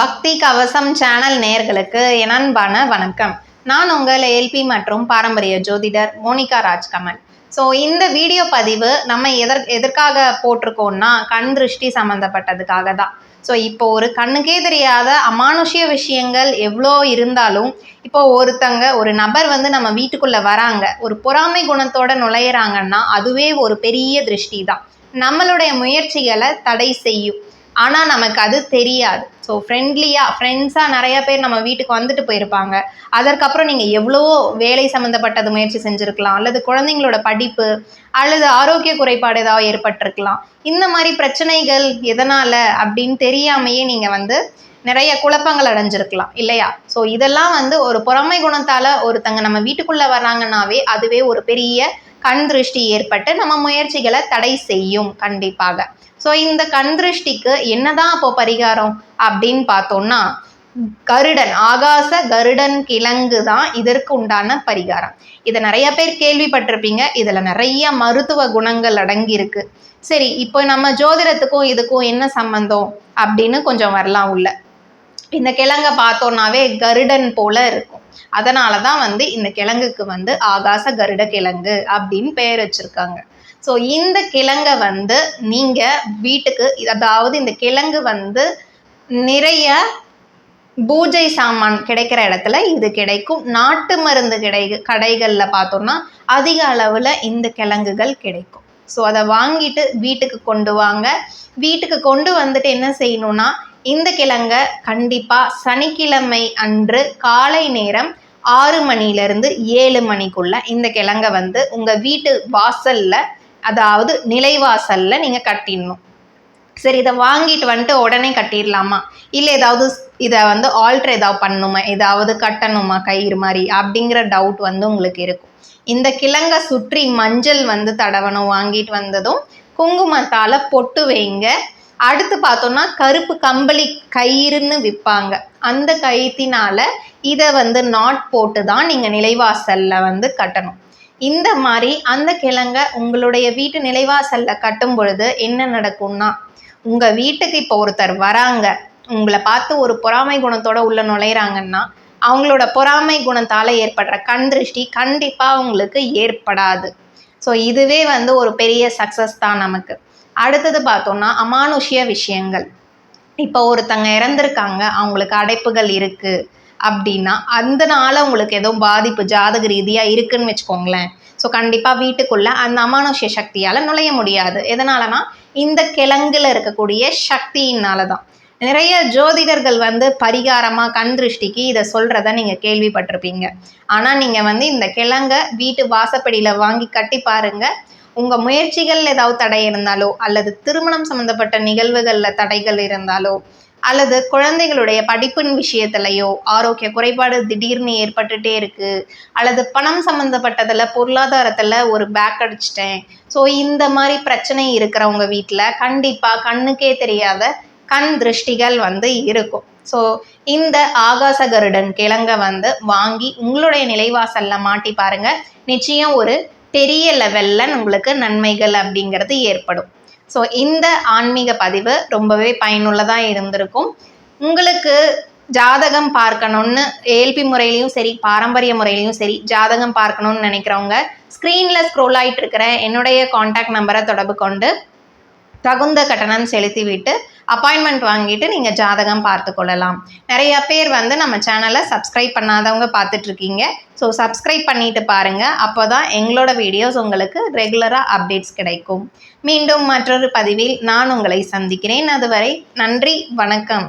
பக்தி கவசம் சேனல் நேயர்களுக்கு என் அன்பான வணக்கம். நான் உங்கள் ஏல்பி மற்றும் பாரம்பரிய ஜோதிடர் மோனிகா ராஜ்கமல் ஸோ இந்த வீடியோ பதிவு நம்ம எதற் எதற்காக போட்டிருக்கோம்னா கண் திருஷ்டி சம்மந்தப்பட்டதுக்காக தான். ஸோ இப்போ ஒரு கண்ணுக்கே தெரியாத அமானுஷ்ய விஷயங்கள் எவ்வளோ இருந்தாலும் இப்போ ஒருத்தங்க ஒரு நபர் வந்து நம்ம வீட்டுக்குள்ளே வராங்க ஒரு பொறாமை குணத்தோட நுழையிறாங்கன்னா அதுவே ஒரு பெரிய திருஷ்டி தான். நம்மளுடைய முயற்சிகளை தடை செய்யும். ஆனால் நமக்கு அது தெரியாது. ஸோ ஃப்ரெண்ட்லியாக ஃப்ரெண்ட்ஸாக நிறைய பேர் நம்ம வீட்டுக்கு வந்துட்டு போயிருப்பாங்க. அதற்கப்புறம் நீங்கள் எவ்வளவோ வேலை சம்மந்தப்பட்டது முயற்சி செஞ்சுருக்கலாம். அல்லது குழந்தைங்களோட படிப்பு அல்லது ஆரோக்கிய குறைபாடு ஏதாவது ஏற்பட்டிருக்கலாம். இந்த மாதிரி பிரச்சனைகள் எதனால் அப்படின்னு தெரியாமையே நீங்கள் வந்து நிறைய குழப்பங்கள் அடைஞ்சிருக்கலாம். இல்லையா? ஸோ இதெல்லாம் வந்து ஒரு பொறாமை குணத்தால் ஒருத்தங்க நம்ம வீட்டுக்குள்ளே வராங்கன்னாவே அதுவே ஒரு பெரிய கண் திருஷ்டி ஏற்பட்டு நம்ம முயற்சிகளை தடை செய்யும் கண்டிப்பாக. ஸோ இந்த கண் திருஷ்டிக்கு என்னதான் அப்போ பரிகாரம் அப்படின்னு பார்த்தோம்னா கருடன் ஆகாச கருடன் கிழங்கு தான் இதற்கு உண்டான பரிகாரம். இதை நிறைய பேர் கேள்விப்பட்டிருப்பீங்க. இதில் நிறைய மருத்துவ குணங்கள் அடங்கியிருக்கு. சரி இப்போ நம்ம ஜோதிடத்துக்கும் இதுக்கும் என்ன சம்பந்தம் அப்படின்னு கொஞ்சம் வரலாம் உள்ள. இந்த கிழங்கை பார்த்தோன்னாவே கருடன் போல இருக்கும். அதனால தான் வந்து இந்த கிழங்குக்கு வந்து ஆகாச கருட கிழங்கு அப்படின்னு பெயர் வச்சிருக்காங்க. ஸோ இந்த கிழங்கை வந்து நீங்கள் வீட்டுக்கு அதாவது இந்த கிழங்கு வந்து நிறைய பூஜை சாமான் கிடைக்கிற இடத்துல இது கிடைக்கும். நாட்டு மருந்து கிடை கடைகளில் பார்த்தோம்னா அதிக அளவில் இந்த கிழங்குகள் கிடைக்கும். ஸோ அதை வாங்கிட்டு வீட்டுக்கு கொண்டு வாங்க. வீட்டுக்கு கொண்டு வந்துட்டு என்ன செய்யணும்னா இந்த கிழங்கை கண்டிப்பாக சனிக்கிழமை அன்று காலை நேரம் ஆறு மணிலேருந்து ஏழு மணிக்குள்ளே இந்த கிழங்கை வந்து உங்கள் வீட்டு வாசலில் அதாவது நிலைவாசலில் நீங்கள் கட்டிடணும். சரி இதை வாங்கிட்டு வந்துட்டு உடனே கட்டிடலாமா? இல்லை ஏதாவது இதை வந்து ஆல்ட்ரு ஏதாவது பண்ணணுமா? ஏதாவது கட்டணுமா? கயிறு மாதிரி அப்படிங்கிற டவுட் வந்து உங்களுக்கு இருக்கும். இந்த கிழங்கை சுற்றி மஞ்சள் வந்து தடவணும் வாங்கிட்டு வந்ததும் குங்குமத்தால் பொட்டு வைங்க. அடுத்து பார்த்தோம்னா கருப்பு கம்பளி கயிறுன்னு விற்பாங்க அந்த கயிற்றினால இதை வந்து நாட் போட்டு தான் நீங்கள் நிலைவாசலில் வந்து கட்டணும். இந்த மாதிரி அந்த கிழங்க உங்களுடைய வீட்டு நிலைவாசலில் கட்டும் பொழுது என்ன நடக்கும்னா உங்கள் வீட்டுக்கு இப்போ ஒருத்தர் வராங்க உங்களை பார்த்து ஒரு பொறாமை குணத்தோட உள்ள நுழையிறாங்கன்னா அவங்களோட பொறாமை குணத்தால் ஏற்படுற கண் திருஷ்டி கண்டிப்பாக உங்களுக்கு ஏற்படாது. ஸோ இதுவே வந்து ஒரு பெரிய சக்ஸஸ் தான் நமக்கு. அடுத்தது பார்த்தோம்னா அமானுஷ்ய விஷயங்கள். இப்போ ஒருத்தங்க இறந்துருக்காங்க அவங்களுக்கு அடைப்புகள் இருக்குது அப்படின்னா அந்த நாளில் உங்களுக்கு எதுவும் பாதிப்பு ஜாதக ரீதியாக இருக்குன்னு வச்சுக்கோங்களேன். ஸோ கண்டிப்பாக வீட்டுக்குள்ளே அந்த அமானுஷ்ய சக்தியால் நுழைய முடியாது. எதனாலனா இந்த கிழங்குல இருக்கக்கூடிய சக்தியினால தான். நிறைய ஜோதிடர்கள் வந்து பரிகாரமாக கண் திருஷ்டிக்கு இதை சொல்கிறத நீங்கள் கேள்விப்பட்டிருப்பீங்க. ஆனால் நீங்கள் வந்து இந்த கிழங்க வீட்டு வாசப்படியில் வாங்கி கட்டி பாருங்கள் உங்கள் முயற்சிகள் ஏதாவது தடை இருந்தாலோ அல்லது திருமணம் சம்மந்தப்பட்ட நிகழ்வுகளில் தடைகள் இருந்தாலோ அல்லது குழந்தைகளுடைய படிப்பின் விஷயத்துலையோ ஆரோக்கிய குறைபாடு திடீர்னு ஏற்பட்டுட்டே இருக்கு. அல்லது பணம் சம்மந்தப்பட்டதில் பொருளாதாரத்தில் ஒரு பேக் அடிச்சிட்டேன். ஸோ இந்த மாதிரி பிரச்சனை இருக்கிறவங்க வீட்டில் கண்டிப்பாக கண்ணுக்கே தெரியாத கண் திருஷ்டிகள் வந்து இருக்கும். ஸோ இந்த ஆகாச கருடன் கிழங்க வந்து வாங்கி உங்களுடைய நிலைவாசலில் மாட்டி பாருங்க. நிச்சயம் ஒரு பெரிய லெவலில் உங்களுக்கு நன்மைகள் அப்படிங்கிறது ஏற்படும். ஸோ இந்த ஆன்மீக பதிவு ரொம்பவே பயனுள்ளதாக இருந்திருக்கும். உங்களுக்கு ஜாதகம் பார்க்கணுன்னு ஏல்பி முறையிலையும் சரி பாரம்பரிய முறையிலையும் சரி ஜாதகம் பார்க்கணுன்னு நினைக்கிறவங்க ஸ்க்ரீனில் ஸ்க்ரோல் ஆகிட்டு இருக்கிற என்னுடைய காண்டாக்ட் நம்பரை தொடர்பு கொண்டு தகுந்த கட்டணம் செலுத்திவிட்டு அப்பாயின்மெண்ட் வாங்கிட்டு நீங்கள் ஜாதகம் பார்த்து கொள்ளலாம். நிறைய பேர் வந்து நம்ம சேனலை சப்ஸ்கிரைப் பண்ணாதவங்க பார்த்துட்ருக்கீங்க. ஸோ சப்ஸ்கிரைப் பண்ணிட்டு பாருங்கள் அப்போ தான் எங்களோட வீடியோஸ் உங்களுக்கு ரெகுலராக அப்டேட்ஸ் கிடைக்கும். மீண்டும் மற்றொரு பதிவில் நான் உங்களை சந்திக்கிறேன். அதுவரை நன்றி வணக்கம்.